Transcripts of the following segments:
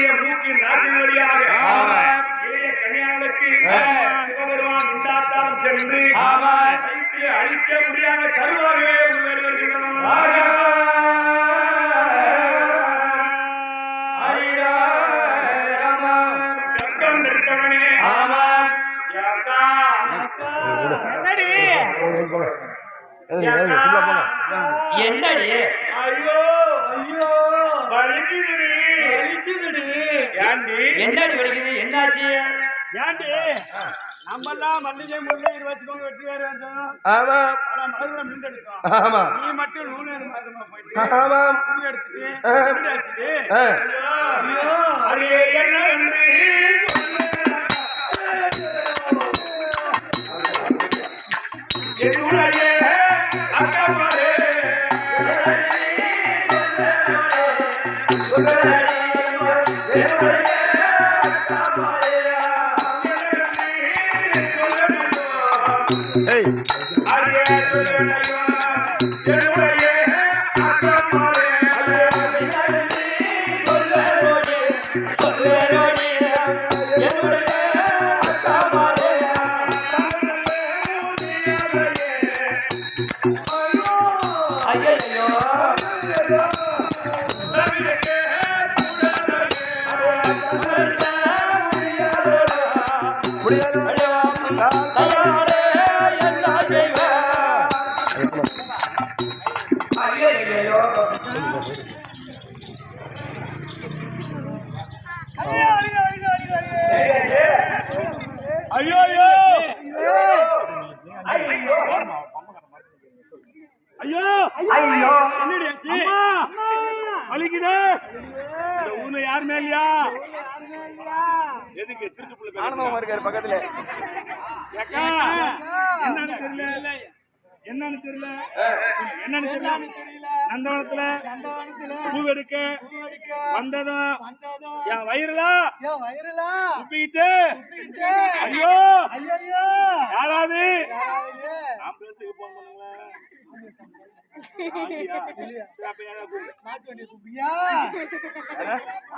பெண்ணுடைய மூக்கின் நாசின் வழியாக இளைய கன்னியாவுக்கு சிவபெருமான் உண்டாத்தாரம் சென்று அழிக்க முடியாத கருவாகவே யாக்கா. என்னடி? என்னடி? ஐயோ ஐயோ. வலிக்குதுடி. வலிக்குதுடி. ஏண்டி? என்னடி வலிக்குது? என்னாச்சு? ஏண்டி? நம்மெல்லாம் மல்லிகை முல்லை இருபத்தி வெற்றி வேறு ஆமா. மலர்களை மீண்டெடுக்கும் ஆமா. நீ மட்டும் நூறு மாதமா போயிட்டு? ஆமாம் துணி எடுத்துட்டு. ஐயோ. அடே என்ன என்னுடைய Hey! ஐயோ ஐயோ. ஐயோ. ஐயோ என்னடி ஆச்சு? வலிக்குது. இந்த ஊர்ல யாருமே இல்லையா எதுக்கு திருட்டு ஆனந்தமா இருக்காரு பக்கத்துல. என்னன்னு தெரியல. என்னன்னு தெரியல. என்னன்னு தெரியல. நந்தவனத்துல பூ எடுக்க வந்ததும் என் வயிறுல? உப்பிக்கிச்சு? ஐயோ! யாராவது? ஆம்புலன்ஸுக்கு போன் பண்ணுங்களேன்.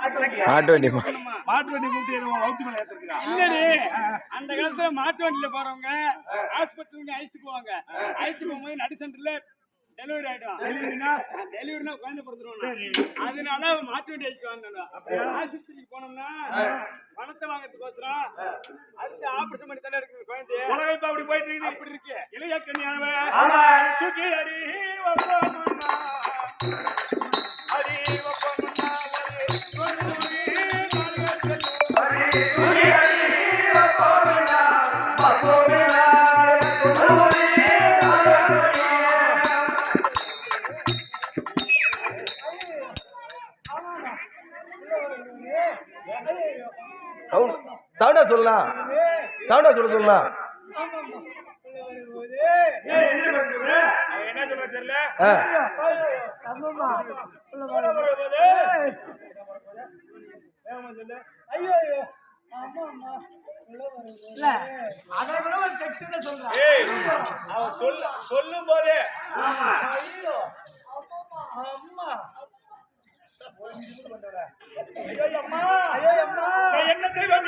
ஆட்டு வண்டி மாட்டு வண்டி? இல்லடி அந்த காலத்துல மாட்டு வண்டியில போறவங்க ஹாஸ்பிட்டலுக்கு அழைச்சிட்டு போவாங்க அழைச்சிட்டு போகும்போது நடு சென்டர்ல டெலிவரி ஆயிடும் டெலிவரினா? டெலிவரினா குழந்தை பிறந்துருவோம் அதனால மாட்டு வண்டி அழைச்சிட்டு வாங்க ஆஸ்பத்திரிக்கு போனோம்னா பணத்தை வாங்குறதுக்கோசரம் அடுத்து ஆபரேஷன் பண்ணி இருக்குது குழந்தைய உலகம் இப்ப அப்படி போயிட்டு இருக்குது. அப்படி இருக்கு இளைய கன்னியானவன் தூக்கி அடி சவுண்டா சொல்லலாம் சவுண்டா சொல்ல சொல்லலாம் என்ன சொல்ற தெரியல? அவன் சொல்ல சொல்லும் போதே. ஐயோ, என்ன செய்வேன்?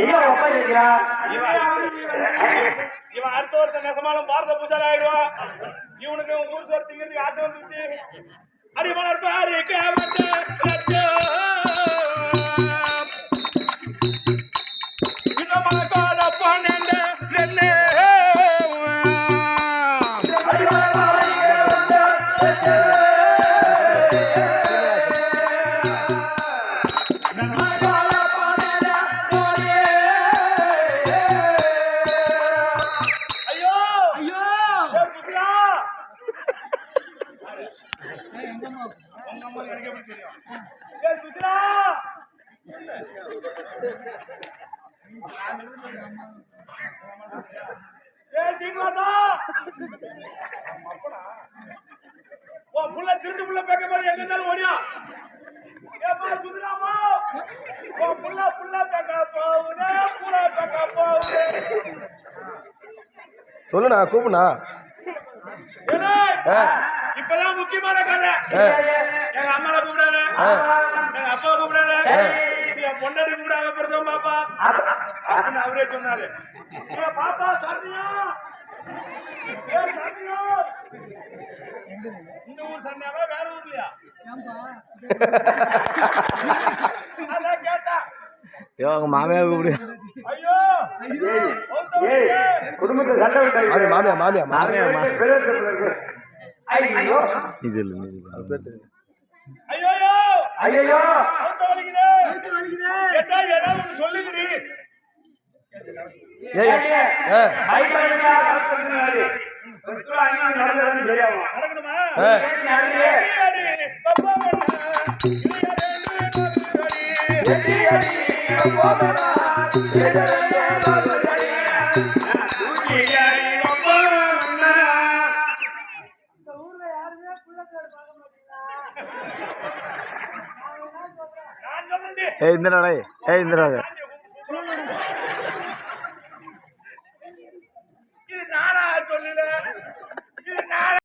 எங்க ஒப்பா இருக்கிறா. இவன் அடுத்த வருஷம் நெசமாலும் பாரத பூஜாரி ஆயிடுவான். இவனுக்கு ஊர் சோறு திங்கிறதுக்கு ஆசை வந்துருச்சு. அடி மலர் பாரு கேவட்ட சீனிவாசா ஓ புள்ள திருட்டு புள்ள பேக்க போது எங்க இருந்தாலும் ஓடியா ஏப்பா சுசிலாமா ஓ புள்ள புள்ள பேக்க போகுதே புள்ள பேக்க போகுதே சொல்லுண்ணா கூப்பிடுண்ணா எங்க அம்மால கூப்பிடாத. எங்க அப்பா கூப்பிடாத. என் பொண்டாட்டி கூப்பிடாத பெருசா பாப்பா. அப்படின்னு அவரே சொன்னாரு. பாப்பா சரணியா. இந்த ஊர் சரணியாவா வேற ஊர்லயா? அதான் கேட்டா. அவங்க மாமியா கூப்பிடு. குடும்பத்தை சண்டை விட்டாங்க. மாமியா மாமியா மாமியா மாமியா ஐயோ நீ சொல்லு நீ சொல்லு ஐயோ ஐயோ கௌத்த வலிக்குது. கேட்டா ஏதாவது ஒண்ணு சொல்லுங்கடி நான் சொல்றேன்டி. ஏய் இந்த